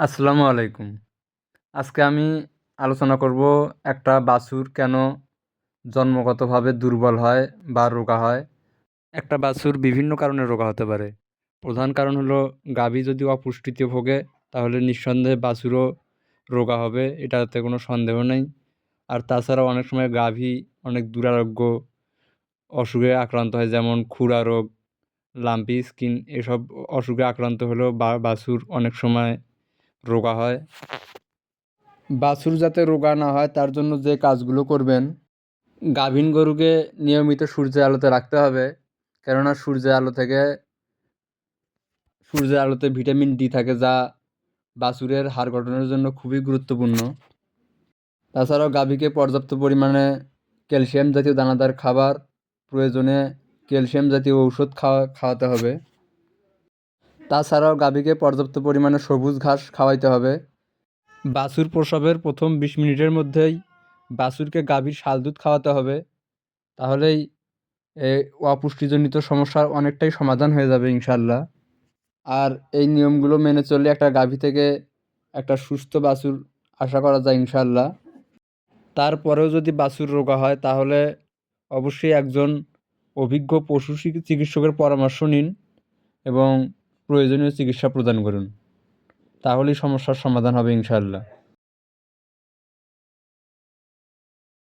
আসসালামু আলাইকুম। আজকে আমি আলোচনা করব একটা বাছুর কেন জন্মগতভাবে দুর্বল হয় বা রোগা হয়। একটা বাছুর বিভিন্ন কারণে রোগা হতে পারে। প্রধান কারণ হলো গাভী যদি অপুষ্টিতে ভোগে, তাহলে নিঃসন্দেহে বাছুরও রোগা হবে এটাতে কোনো সন্দেহ নেই। আর তাছাড়াও অনেক সময় গাভী অনেক দুরারোগ্য অসুখে আক্রান্ত হয়, যেমন খুরা রোগ, লাম্পি, স্কিন, এসব অসুখে আক্রান্ত হলেও বা, বাছুর অনেক সময় রোগা হয়। বাছুর যাতে রোগা না হয়, তার জন্য যে কাজগুলো করবেন গাভীন গরুকে নিয়মিত সূর্যের আলোতে রাখতে হবে। কেননা সূর্যের আলো থেকে, সূর্যের আলোতে ভিটামিন ডি থাকে যা বাছুরের হাড় গঠনের জন্য খুবই গুরুত্বপূর্ণ। তাছাড়াও গাভীকে পর্যাপ্ত পরিমাণে ক্যালসিয়াম জাতীয় দানাদার খাবার প্রয়োজনে ক্যালসিয়াম জাতীয় ঔষধ খাওয়া, খাওয়াতে হবে। তাছাড়াও গাভীকে পর্যাপ্ত পরিমাণে সবুজ ঘাস খাওয়াইতে হবে। বাছুর প্রসবের প্রথম বিশ মিনিটের মধ্যেই বাছুরকে গাভীর শাল দুধ খাওয়াতে হবে। তাহলেই অপুষ্টিজনিত সমস্যার অনেকটাই সমাধান হয়ে যাবে ইনশাল্লাহ আর এই নিয়মগুলো মেনে চললে একটা গাভী থেকে একটা সুস্থ বাছুর আশা করা যায় ইনশাল্লাহ তারপরেও যদি বাছুর রোগা হয়, তাহলে অবশ্যই একজন অভিজ্ঞ পশু চিকিৎসকের পরামর্শ নিন এবং প্রয়োজনীয় চিকিৎসা প্রদান করুন। তাহলেই সমস্যার সমাধান হবে ইনশাআল্লাহ।